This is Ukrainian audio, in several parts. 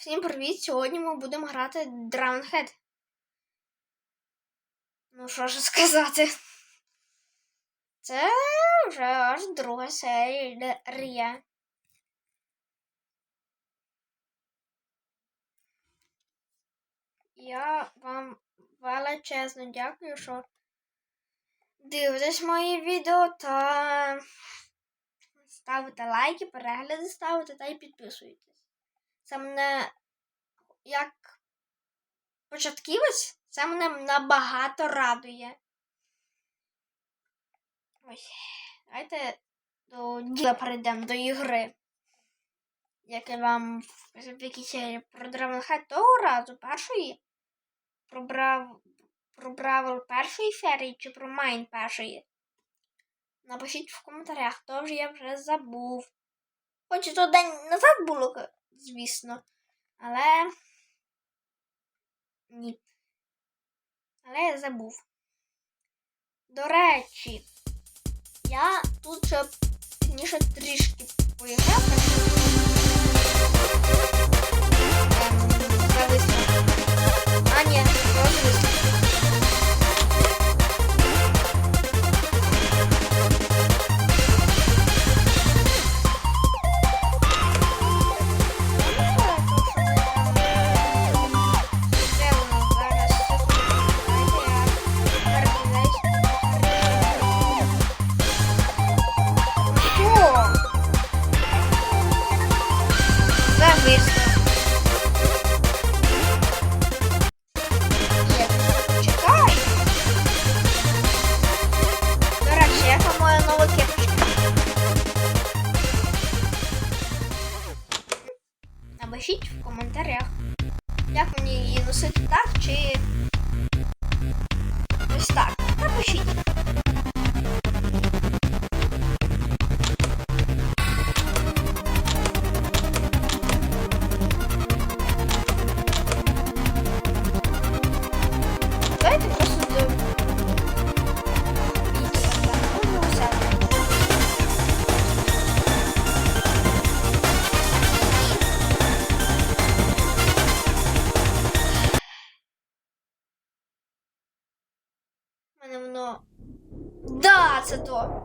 Всім привіт! Сьогодні ми будемо грати Drownhead. Ну, що ж сказати. Це вже аж друга серія. Я вам величезно дякую, що дивитесь мої відео та ставите лайки, перегляди ставите та й підписуєтесь. Це мене як початківець, це мене набагато радує. Ось. Давайте до діла перейдемо до ігри. Як я вам в якій серії про Dragonhead того разу першої про брав про Бравл першої серії чи про Майн першої. Напишіть в коментарях, хто ж я вже забув. Хоч то день назад було, звісно. Але. Ні. Але я забув. До речі, я тут ще пізніше трішки завис. А, ні, розвис. Де мене воно. Да, це то.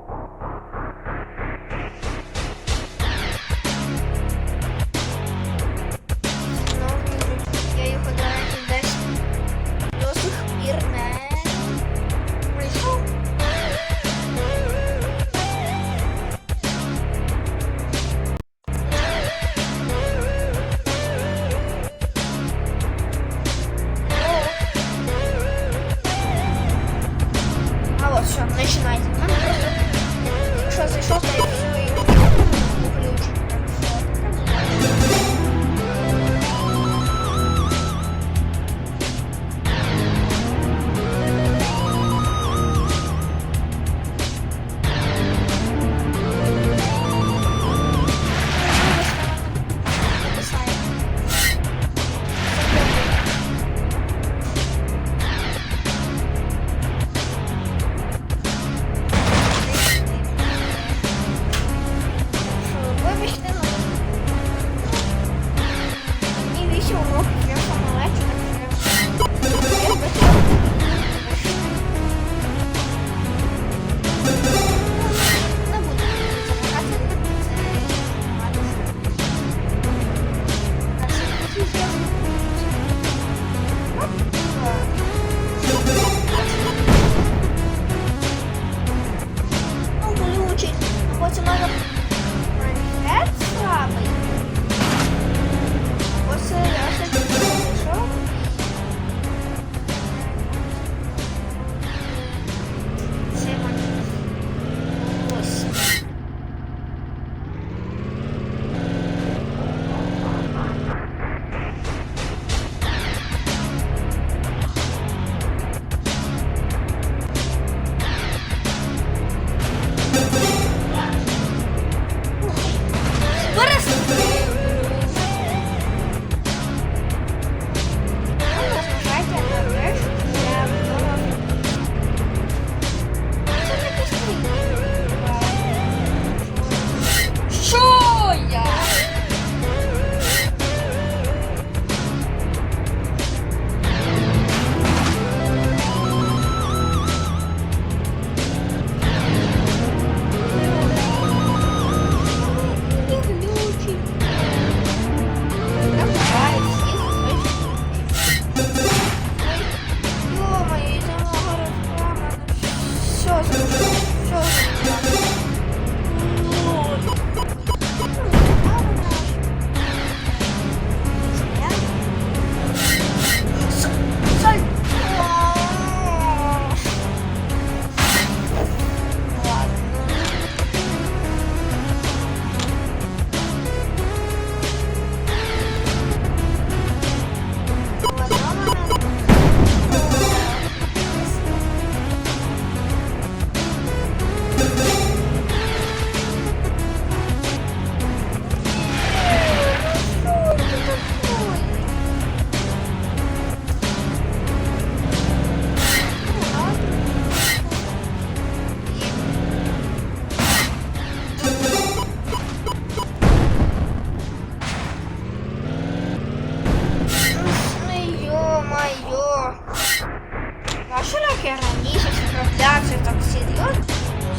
трансляцію так серйозно.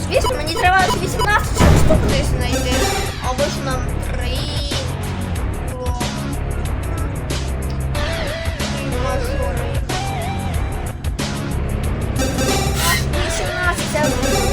Звісно, мені треба 18 штук десь знайти. Або ж нам 3. Вісімнадцять.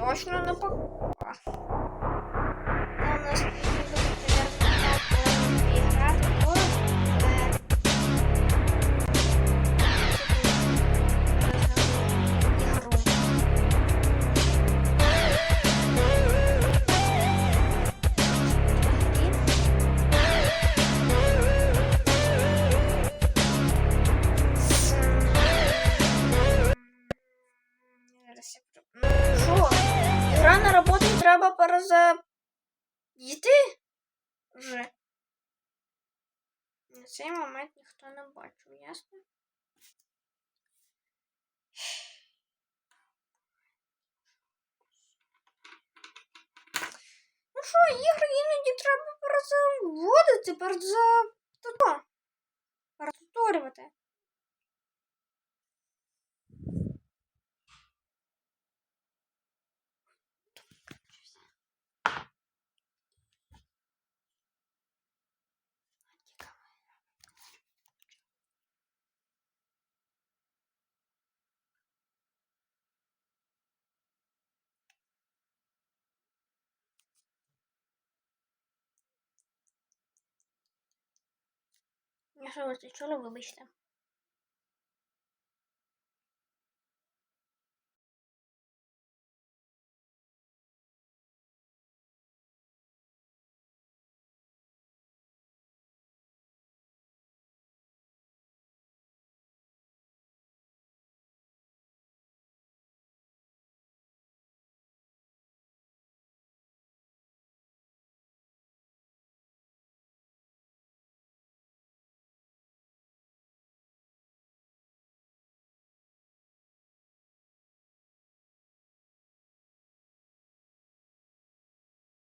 Точно на пока. Діти вже. На цей момент ніхто не бачив, ясно? Ну що, ігри іноді треба перезаводити, перезатуторювати. Якщо ви це чули, вибачте.